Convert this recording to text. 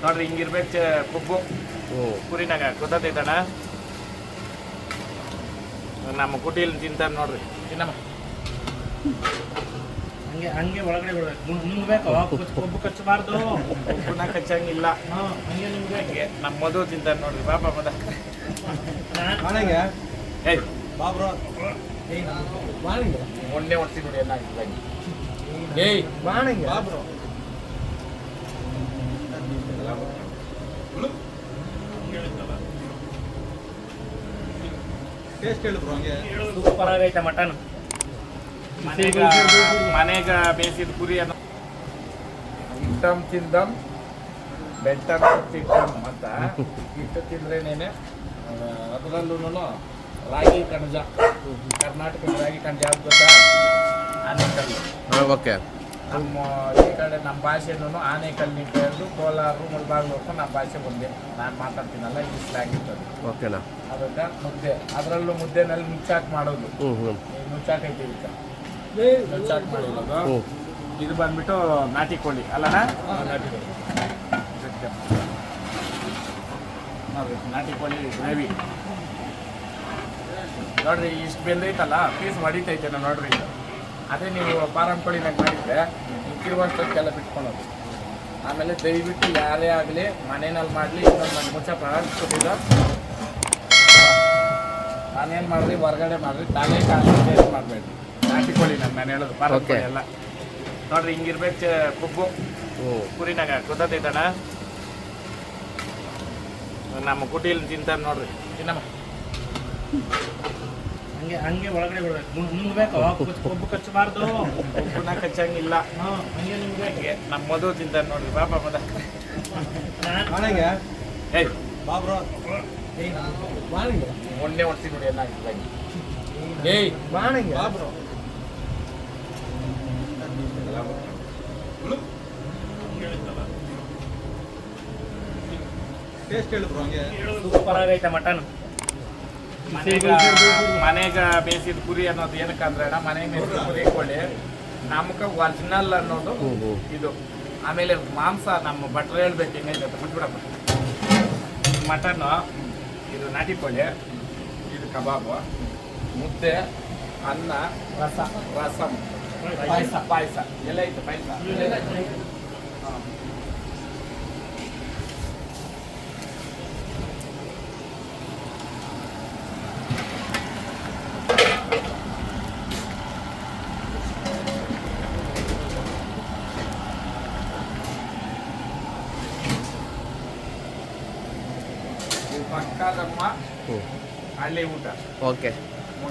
ನೋಡ್ರಿ ಹಿಂಗಿರ್ಬೇಕು ಚ- ಕೊಬ್ಬು ಹ್ಞೂ ಕುರಿನಾಗ ಗೊತ್ತೈತಣ್ಣ ನಮ್ಮ ಕುಟಿಲ್ ತಿಂತಾನೆ ನೋಡ್ರಿ ತಿನ್ನಮ್ಮ ಹಂಗೆ ಹಂಗೆ ಒಳಗಡೆ ಬಿಡ್ಬೇಕು ನುಂಗ್- ನುಂಗ್ಬೇಕು ಕೊಚ್ಚ- ಕೊಬ್ಬು ಕಚ್ಚಬಾರ್ದು ಕೊಬ್ಬುನ ಕಚ್ಚಂಗಿಲ್ಲ ಹಾ, ಹಂಗೆ ನುಂಗ್ಬೇಕು ಹಂಗೆ ನಮ್ಮ ಮಧು ತಿಂತಾನೆ ನೋಡ್ರಿ ಬಾಬಾ ಮದ ಬಾಣಂಗೆ ಏಯ್ ಬಾಬ್ರೋ ಬಾಣಂಗೆ ಮೊನ್ನೆ ಹೊಡ್ತೀನಿ ನೋಡಿ ಏನಾಗಿಲ್ಲ ಏಯ್ ಬಾಣಂಗೆ ಬಾಬ್ರೋ ಟೇಸ್ಟ್ ಹೇಳು ಬ್ರೋ ಹಂಗೆ. ಸೂಪರ್ ಆಗೈತೆ ಮಟನ್. ಮನೆಗ ಮನೆಗ ಬೇಯಿಸಿದ ಕುರಿ ಅನ್ನೋ ಇಟ್ಟಮ್ ತಿಂದಮ್ ಬೆಟ್ಟಮ್ ತಿಂದಮ್ ಅಂತ ಇಟ್ಟು ತಿಂದ್ರೇನೇನೆ ಅದರಲ್ಲೂ ರಾಗಿ ಕಣಜ. ಕರ್ನಾಟಕದ ರಾಗಿ ಕಣಜ ಯಾವ್ದು ಗೊತ್ತಾ? ಓಕೆ. ನಮ್ಮ ಈ ಕಡೆ ನಮ್ಮ ಭಾಷೆನೂ ಆನೆಕಲ್ಲು ಹಿಡಿದು ಕೋಲಾರ ಮುಳ್ಬಾಗ್ಲು ನಮ್ಮ ಭಾಷೆ ಬಂದೆ ನಾನು ಮಾತಾಡ್ತೀನಲ್ಲ ಇಂಗ್ಲೀಷ್ ಇರ್ತದೆ ಓಕೆನಾ? ಅದಕ್ಕೆ ಮುದ್ದೆ. ಅದರಲ್ಲೂ ಮುದ್ದೆನಲ್ಲಿ ಮುಚ್ಚಾಕ್ ಮಾಡೋದು. ಈ ಮುಚ್ಚಾಕ್ ಐತಿ ಇದಕ್ಕೆ ಮುಚ್ಚಾಕ್ ಮಾಡಿರೋದು ಇದು ಬಂದ್ಬಿಟ್ಟು ನಾಟಿ ಕೋಳಿ ಅಲ್ಲಣ್ಣ ನಾಟಿ ಕೋಳಿ. ನಾಟಿ ಕೋಳಿ ಗ್ರೇವಿ ನೋಡ್ರಿ ಇಷ್ಟು ಬೆಂದೈತಲ್ಲ ಪೀಸ್ ಹೊಡಿತೈತೆ ನೋಡ್ರಿ ಇದು ಅದೇ ನೀವು ಫಾರಂ ಕೋಳಿನಾಗ ಮಾಡಿದ್ರೆ ತಿರುವಷ್ಟಕ್ಕೆಲ್ಲ ಬಿಟ್ಕೊಳೋದು. ಆಮೇಲೆ ದಯವಿಟ್ಟು ಯಾರೇ ಆಗಲಿ ಮನೆಯಲ್ಲಿ ಮಾಡಲಿ ಇನ್ನೊಂದು ನನ್ನ ಮುಚ್ಚ ಪ್ರಾರಂಭಿಸ್ಕೊಟ್ಟಿದ್ದು. ನಾನೇನು ಮಾಡಲಿ ಹೊರಗಡೆ ಮಾಡಿರಿ ತಾನೇ ಕಾಸು ಮಾಡಬೇಡಿ. ನಾಟಿ ಕೋಳಿ ನಾನು ನಾನು ಹೇಳೋದು ಫಾರಂ Okay. ಕೋಳಿ ಎಲ್ಲ. ನೋಡ್ರಿ ಹಿಂಗಿರ್ಬೇಕು ಕುಬ್ಬು. ಕುರಿನಾಗ ಗೊತ್ತೈತಣ್ಣ ನಮ್ಮ ಕುಟಿಲ್ ತಿಂತಾನೆ ನೋಡ್ರಿ. ತಿನ್ನಮ್ಮ ಹಂಗೆ ಹಂಗೆ ಒಳಗಡೆ ಬಿಡ್ಬೇಕು ನುಂಗ್- ನುಂಗ್ಬೇಕು ಕೊಚ್ಚ- ಕೊಬ್ಬು ಕಚ್ಚಬಾರ್ದು ಕೊಬ್ಬುನ ಕಚ್ಚಂಗಿಲ್ಲ ಹಾ, ಹಂಗೆ ನುಂಗ್ಬೇಕು ಹಂಗೆ ನಮ್ಮ ಮಧು ತಿಂತಾನೆ ನೋಡ್ರಿ ಬಾಬಾ ಮದ ಬಾಣಂಗೆ ಏಯ್ ಬಾಬ್ರೋ ಬಾಣಂಗೆ ಮೊನ್ನೆ ಹೊಡ್ತೀನಿ ನೋಡಿ ಏನಾಗಿಲ್ಲ ಏಯ್ ಬಾಣಂಗೆ ಬಾಬ್ರೋ ಟೇಸ್ಟ್ ಹೇಳು ಬ್ರೋ ಹಂಗೆ ಸೂಪರ್ ಆಗೈತೆ ಮಟನ್ ಮನೆಗ ಬೇಸಿದ ಕುರಿ ಅನ್ನೋದು ಏನಕ್ಕೆ ಅಂದ್ರೆ ಮನೆಗೆ ಬೇಸಿದ ಕುರಿ ಕೋಳಿ ನಮ್ಗೆ ಒರಿಜಿನಲ್ ಅನ್ನೋದು ಇದು. ಆಮೇಲೆ ಮಾಂಸ ನಮ್ಮ ಭಟ್ರು ಹೇಳ್ಬೇಕು ಹೆಂಗೈತೆ ಬಿಟ್ಬಿಡಪ್ಪ ಮಟನ್ ಇದು ನಾಟಿ ಕೋಳಿ, ಇದು ಕಬಾಬು, ಮುದ್ದೆ, ಅನ್ನ, ರಸ ರಸಮ್ ಪಾಯಸ. ಪಾಯಸ. ಎಲ್ಲ ಇತ್ತು ಪಾಯಸ. ಪಕ್ಕದಮ್ಮ ಹಳ್ಳಿ ಊಟ. ಓಕೆ.